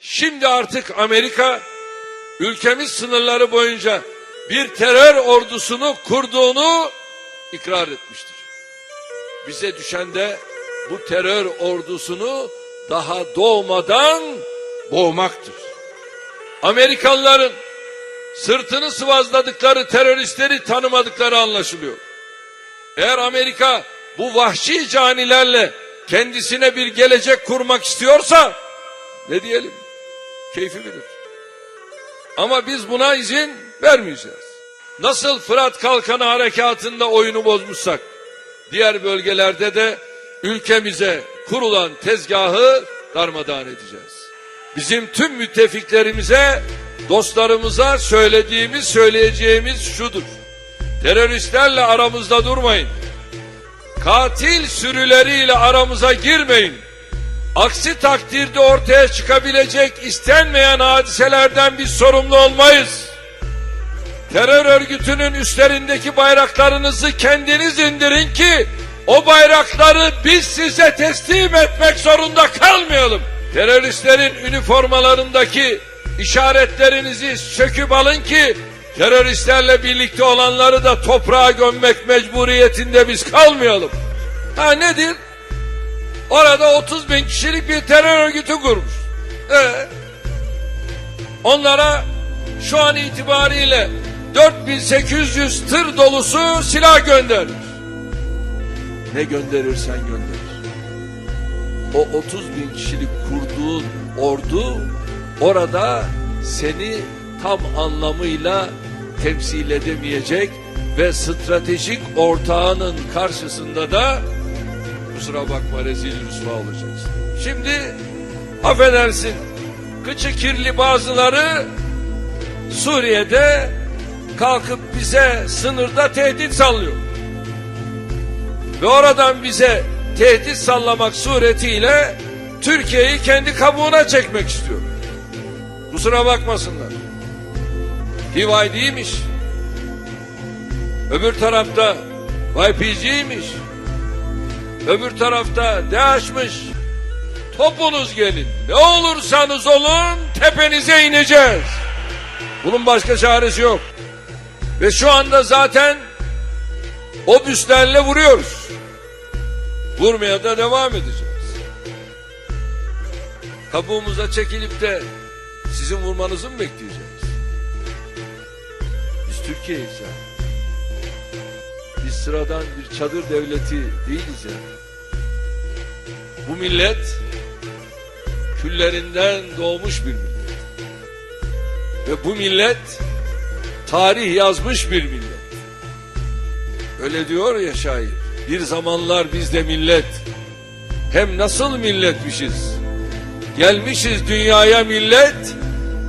Şimdi artık Amerika ülkemiz sınırları boyunca bir terör ordusunu kurduğunu ikrar etmiştir. Bize düşen de bu terör ordusunu daha doğmadan boğmaktır. Amerikalıların sırtını sıvazladıkları teröristleri tanımadıkları anlaşılıyor. Eğer Amerika bu vahşi canilerle kendisine bir gelecek kurmak istiyorsa ne diyelim? Keyfi bilir. Ama biz buna izin vermeyeceğiz. Nasıl Fırat Kalkanı harekatında oyunu bozmuşsak diğer bölgelerde de ülkemize kurulan tezgahı darmadağın edeceğiz. Bizim tüm müttefiklerimize, dostlarımıza söylediğimiz, söyleyeceğimiz şudur. Teröristlerle aramızda durmayın. Katil sürüleriyle aramıza girmeyin. Aksi takdirde ortaya çıkabilecek istenmeyen hadiselerden biz sorumlu olmayız. Terör örgütünün üstlerindeki bayraklarınızı kendiniz indirin ki o bayrakları biz size teslim etmek zorunda kalmayalım. Teröristlerin üniformalarındaki işaretlerinizi söküp alın ki teröristlerle birlikte olanları da toprağa gömmek mecburiyetinde biz kalmayalım. Ha nedir? Orada 30 bin kişilik bir terör örgütü kurmuş. Ee, onlara şu an itibariyle 4800 tır dolusu silah göndermiş. Ne gönderirsen gönder. O 30 bin kişilik kurduğun ordu orada seni tam anlamıyla temsil edemeyecek ve stratejik ortağının karşısında da kusura bakma rezil rüsva olacaksın. Şimdi affedersin kıçı kirli bazıları Suriye'de kalkıp bize sınırda tehdit sallıyor. Ve oradan bize tehdit sallamak suretiyle Türkiye'yi kendi kabuğuna çekmek istiyor. Kusura bakmasınlar. PYD'ymiş. Öbür tarafta YPG'ymiş. Öbür tarafta DAEŞ'miş. Topunuz gelin. Ne olursanız olun tepenize ineceğiz. Bunun başka çaresi yok. Ve şu anda zaten o büslerle vuruyoruz. Vurmaya da devam edeceğiz. Kabuğumuza çekilip de sizin vurmanızı mı bekleyeceğiz? Biz Türkiye'yiz ya. Biz sıradan bir çadır devleti değiliz ya. Bu millet küllerinden doğmuş bir millet. Ve bu millet tarih yazmış bir millet. Öyle diyor ya şair. Bir zamanlar biz de millet. Hem nasıl milletmişiz? Gelmişiz dünyaya millet.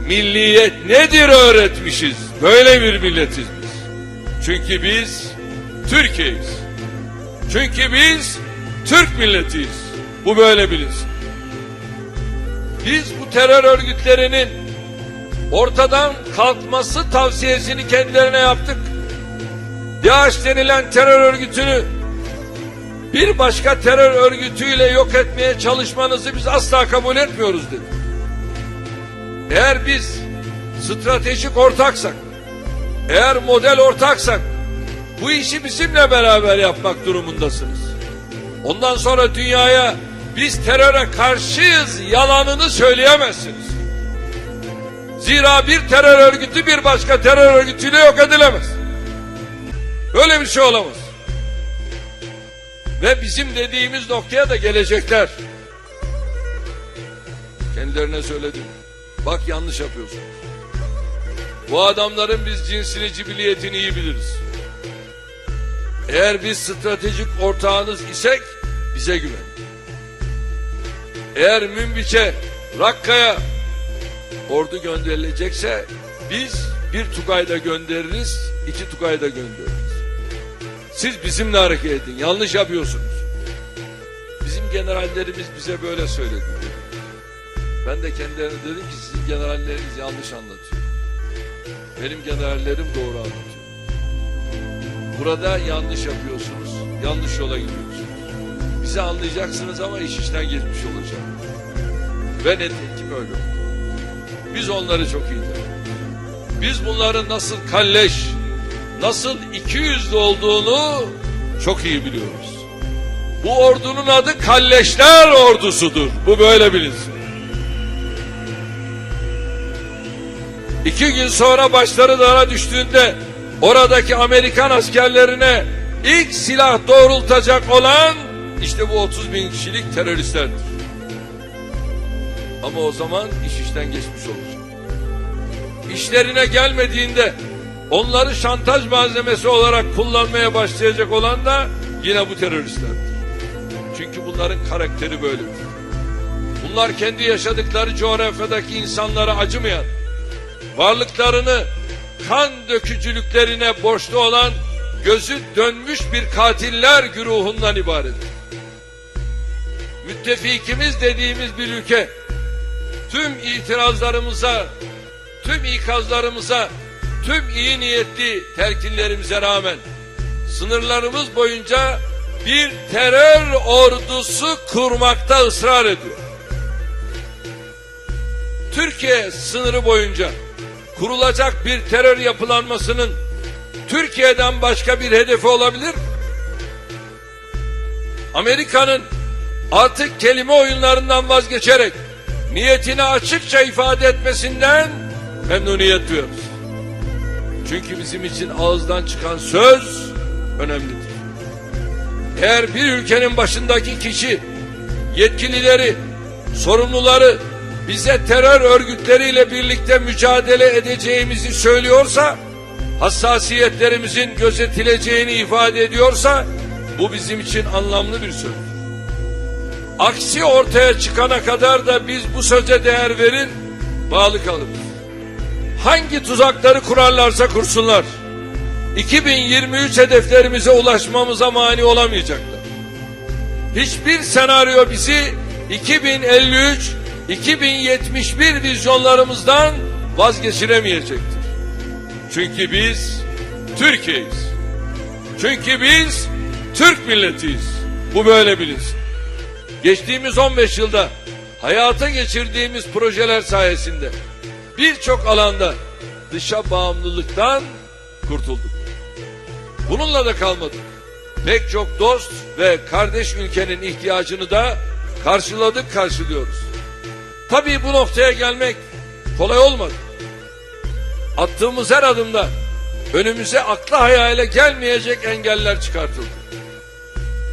Milliyet nedir öğretmişiz. Böyle bir milletiz biz. Çünkü biz Türkiye'yiz. Çünkü biz Türk milletiyiz. Bu böyle bilinsin. Biz bu terör örgütlerinin ortadan kalkması tavsiyesini kendilerine yaptık. DAEŞ denilen terör örgütünü bir başka terör örgütüyle yok etmeye çalışmanızı biz asla kabul etmiyoruz dedi. Eğer biz stratejik ortaksak, eğer model ortaksak bu işi bizimle beraber yapmak durumundasınız. Ondan sonra dünyaya biz teröre karşıyız yalanını söyleyemezsiniz. Zira bir terör örgütü bir başka terör örgütüyle yok edilemez. Böyle bir şey olamaz. Ve bizim dediğimiz noktaya da gelecekler. Kendilerine söyledim. Bak yanlış yapıyorsun. Bu adamların biz cinsini cibiliyetini iyi biliriz. Eğer biz stratejik ortağınız isek bize güven. Eğer Münbiç'e, Rakka'ya ordu gönderilecekse biz bir Tugay'da göndeririz, iki Tugay'da göndeririz. Siz bizimle hareket edin, yanlış yapıyorsunuz. Bizim generallerimiz bize böyle söyledi. Ben de kendilerine dedim ki sizin generalleriniz yanlış anlatıyor. Benim generallerim doğru anlatıyor. Burada yanlış yapıyorsunuz, yanlış yola gidiyorsunuz. Bizi anlayacaksınız ama iş işten geçmiş olacak. Ve nitekim öyle oldu. Biz onları çok iyi tanıyoruz. Biz bunların nasıl kalleş, nasıl iki yüzlü olduğunu çok iyi biliyoruz. Bu ordunun adı kalleşler ordusudur. Bu böyle bilinsin. İki gün sonra başları dara düştüğünde oradaki Amerikan askerlerine ilk silah doğrultacak olan işte bu 30 bin kişilik teröristlerdir. Ama o zaman iş işten geçmiş olacak. İşlerine gelmediğinde onları şantaj malzemesi olarak kullanmaya başlayacak olan da yine bu teröristlerdir. Çünkü bunların karakteri böyledir. Bunlar kendi yaşadıkları coğrafyadaki insanlara acımayan, varlıklarını kan dökücülüklerine borçlu olan gözü dönmüş bir katiller güruhundan ibaret. Müttefikimiz dediğimiz bir ülke tüm itirazlarımıza, tüm ikazlarımıza, tüm iyi niyetli telkinlerimize rağmen sınırlarımız boyunca bir terör ordusu kurmakta ısrar ediyor. Türkiye sınırı boyunca kurulacak bir terör yapılanmasının Türkiye'den başka bir hedefi olabilir? Amerika'nın artık kelime oyunlarından vazgeçerek niyetini açıkça ifade etmesinden memnuniyet duyuyoruz. Çünkü bizim için ağızdan çıkan söz önemlidir. Eğer bir ülkenin başındaki kişi yetkilileri, sorumluları bize terör örgütleriyle birlikte mücadele edeceğimizi söylüyorsa, hassasiyetlerimizin gözetileceğini ifade ediyorsa, bu bizim için anlamlı bir söz. Aksi ortaya çıkana kadar da biz bu söze değer verir, bağlı kalırız. Hangi tuzakları kurarlarsa kursunlar, 2023 hedeflerimize ulaşmamıza mani olamayacaklar. Hiçbir senaryo bizi 2053 2071 vizyonlarımızdan vazgeçiremeyecektir. Çünkü biz Türkiye'yiz. Çünkü biz Türk milletiyiz. Bu böyle bilinsin. Geçtiğimiz 15 yılda hayata geçirdiğimiz projeler sayesinde birçok alanda dışa bağımlılıktan kurtulduk. Bununla da kalmadık. Pek çok dost ve kardeş ülkenin ihtiyacını da karşıladık karşılıyoruz. Tabii bu noktaya gelmek kolay olmadı. Attığımız her adımda önümüze akla hayale gelmeyecek engeller çıkartıldı.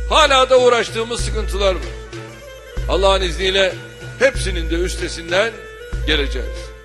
Hala da uğraştığımız sıkıntılar var. Allah'ın izniyle hepsinin de üstesinden geleceğiz.